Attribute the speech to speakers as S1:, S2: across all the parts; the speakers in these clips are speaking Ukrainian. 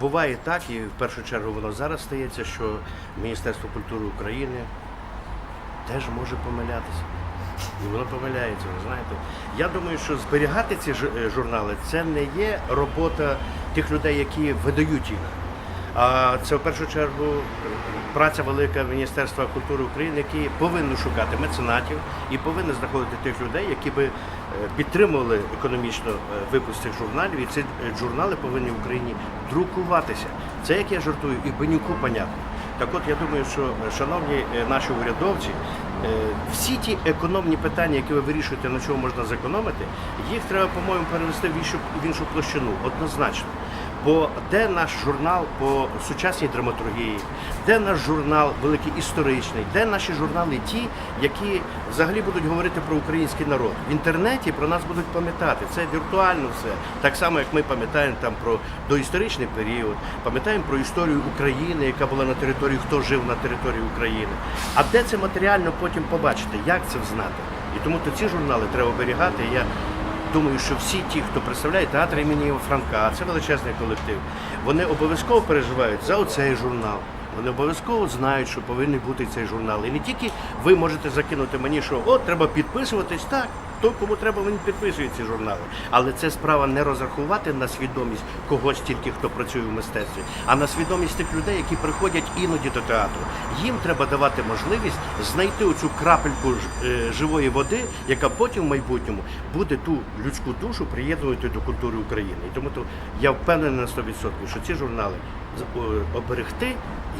S1: буває так, і в першу чергу воно зараз стається, що Міністерство культури України теж може помилятися. І воно помиляється, ви знаєте. Я думаю, що зберігати ці е, журнали це не є робота тих людей, які видають їх. А це в першу чергу праця велика Міністерства культури України, які повинні шукати меценатів і повинні знаходити тих людей, які би е, підтримували економічно е, випуск цих журналів. І ці е, журнали повинні в Україні друкуватися. Це як я жартую, і Бенюку понятно. Так от я думаю, що шановні наші урядовці, всі ті економні питання, які ви вирішуєте, на чому можна зекономити, їх треба, по-моєму, перевести в іншу, в іншу площину, однозначно. Бо де наш журнал по сучасній драматургії, де наш журнал великий історичний, де наші журнали ті, які взагалі будуть говорити про український народ. В інтернеті про нас будуть пам'ятати. Це віртуально все. Так само, як ми пам'ятаємо там про доісторичний період, пам'ятаємо про історію України, яка була на території, хто жив на території України. А де це матеріально потім побачити, як це взнати? І тому то ці журнали треба оберігати. Я Думаю, що всі ті, хто представляє театр імені Франка, це величезний колектив, вони обов'язково переживають за оцей журнал. Вони обов'язково знають, що повинен бути цей журнал. І не тільки ви можете закинути мені, що от треба підписуватись, так. Той, кому треба, він підписує ці журнали. Але це справа не розрахувати на свідомість когось тільки, хто працює в мистецтві, а на свідомість тих людей, які приходять іноді до театру. Їм треба давати можливість знайти оцю крапельку е, живої води, яка потім в майбутньому буде ту людську душу приєднувати до культури України. І тому то я впевнений на 100%, що ці журнали оберегти,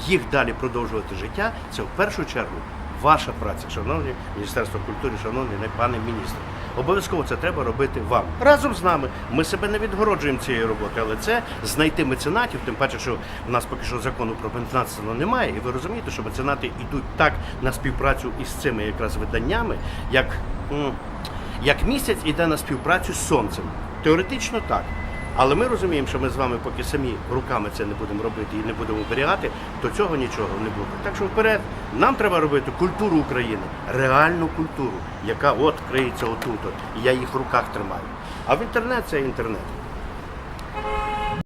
S1: їх далі продовжувати життя, це в першу чергу ваша праця, шановні Міністерство культури, шановний пане міністр. Обов'язково це треба робити вам разом з нами. Ми себе не відгороджуємо цієї роботи, але це знайти меценатів, тим паче, що в нас поки що закону про меценатство немає, і ви розумієте, що меценати йдуть так на співпрацю із цими якраз виданнями, як, як місяць іде на співпрацю з сонцем. Теоретично так. Але ми розуміємо, що ми з вами поки самі руками це не будемо робити і не будемо оберігати, то цього нічого не буде. Так що вперед, нам треба робити культуру України, реальну культуру, яка от криється отут, от, і я їх в руках тримаю. А в інтернет це інтернет.